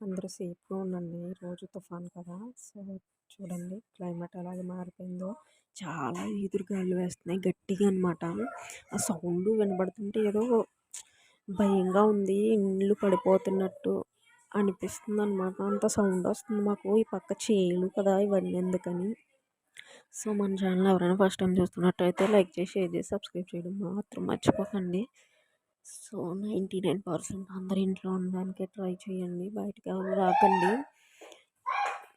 అందరూ సేఫ్గా ఉండండి. ఈరోజు తుఫాన్ కదా! సో చూడండి క్లైమేట్ అలాగే మారిపోయిందో. చాలా ఈదురుగాలు వేస్తున్నాయి. గట్టిగా అనమాట ఆ సౌండ్ వినబడుతుంటే ఏదో భయంగా ఉంది. ఇండ్లు పడిపోతున్నట్టు అనిపిస్తుంది అనమాట అంత సౌండ్ వస్తుంది మాకు. ఈ పక్క చేలు కదా ఇవన్నీ ఎందుకని. సో మన ఛానల్ ఎవరైనా ఫస్ట్ టైం చూస్తున్నట్టయితే లైక్ చేసి షేర్ చేసి సబ్స్క్రైబ్ చేయడం మాత్రం మర్చిపోకండి. సో నైంటీ నైన్ పర్సెంట్ అందరి ఇంట్లో ఉండడానికి ట్రై చేయండి. బయటకు ఎవరు రాకండి.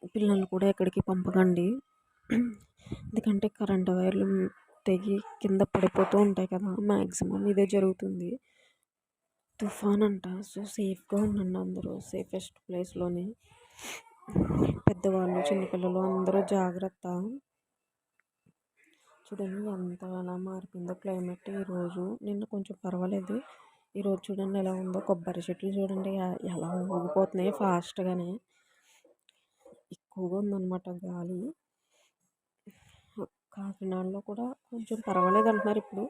పిల్లలు కూడా ఎక్కడికి పంపకండి. ఎందుకంటే కరెంట్ వైర్లు తెగి కింద పడిపోతూ ఉంటాయి కదా మ్యాక్సిమం ఇదే జరుగుతుంది. తుఫాన్ అంట సో సేఫ్గా ఉండండి అందరూ. సేఫెస్ట్ ప్లేస్లోనే. పెద్దవాళ్ళు చిన్నపిల్లలు అందరూ జాగ్రత్త. చూడండి ఎంత ఎలా మారిపోయిందో క్లైమేట్ ఈరోజు. నిన్న కొంచెం పర్వాలేదు. ఈరోజు చూడండి ఎలా ఉందో. కొబ్బరి చెట్లు చూడండి ఎలా ఊగిపోతున్నాయి ఫాస్ట్గానే. ఎక్కువగా ఉందన్నమాట గాలి. కాకినాడలో కూడా కొంచెం పర్వాలేదు అంటున్నారు ఇప్పుడు.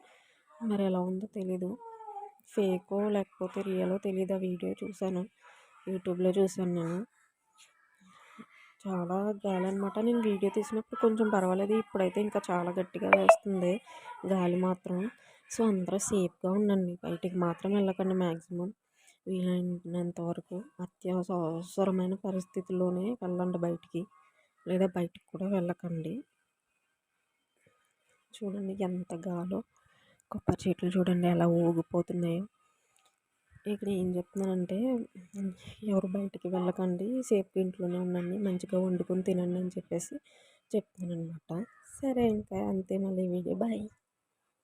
మరి ఎలా ఉందో తెలీదు. ఫేకో లేకపోతే రియలో తెలియదు ఆ వీడియో చూశాను. యూట్యూబ్లో చూశాను నేను. చాలా గాలి అనమాట నేను వీడియో తీసినప్పుడు కొంచెం పర్వాలేదు. ఇప్పుడైతే ఇంకా చాలా గట్టిగా వేస్తుంది. గాలి మాత్రం. సో అందరూ సేఫ్గా ఉండండి. బయటికి మాత్రం వెళ్ళకండి మ్యాక్సిమం వీలైనంత వరకు అత్యవసరమైన పరిస్థితుల్లోనే వెళ్ళండి బయటికి. లేదా బయటికి కూడా వెళ్ళకండి. చూడండి ఎంత గాలో. కొబ్బరి చెట్లు చూడండి ఎలా ఊగిపోతున్నాయో. ఇక్కడ ఏం చెప్తున్నానంటే ఎవరు బయటికి వెళ్ళకండి సేఫ్గా ఇంట్లోనే ఉండండి మంచిగా వండుకొని తినండి అని చెప్పేసి చెప్తున్నాను అనమాట సరే ఇంకా అంతే మళ్ళీ వీడియో. బాయ్.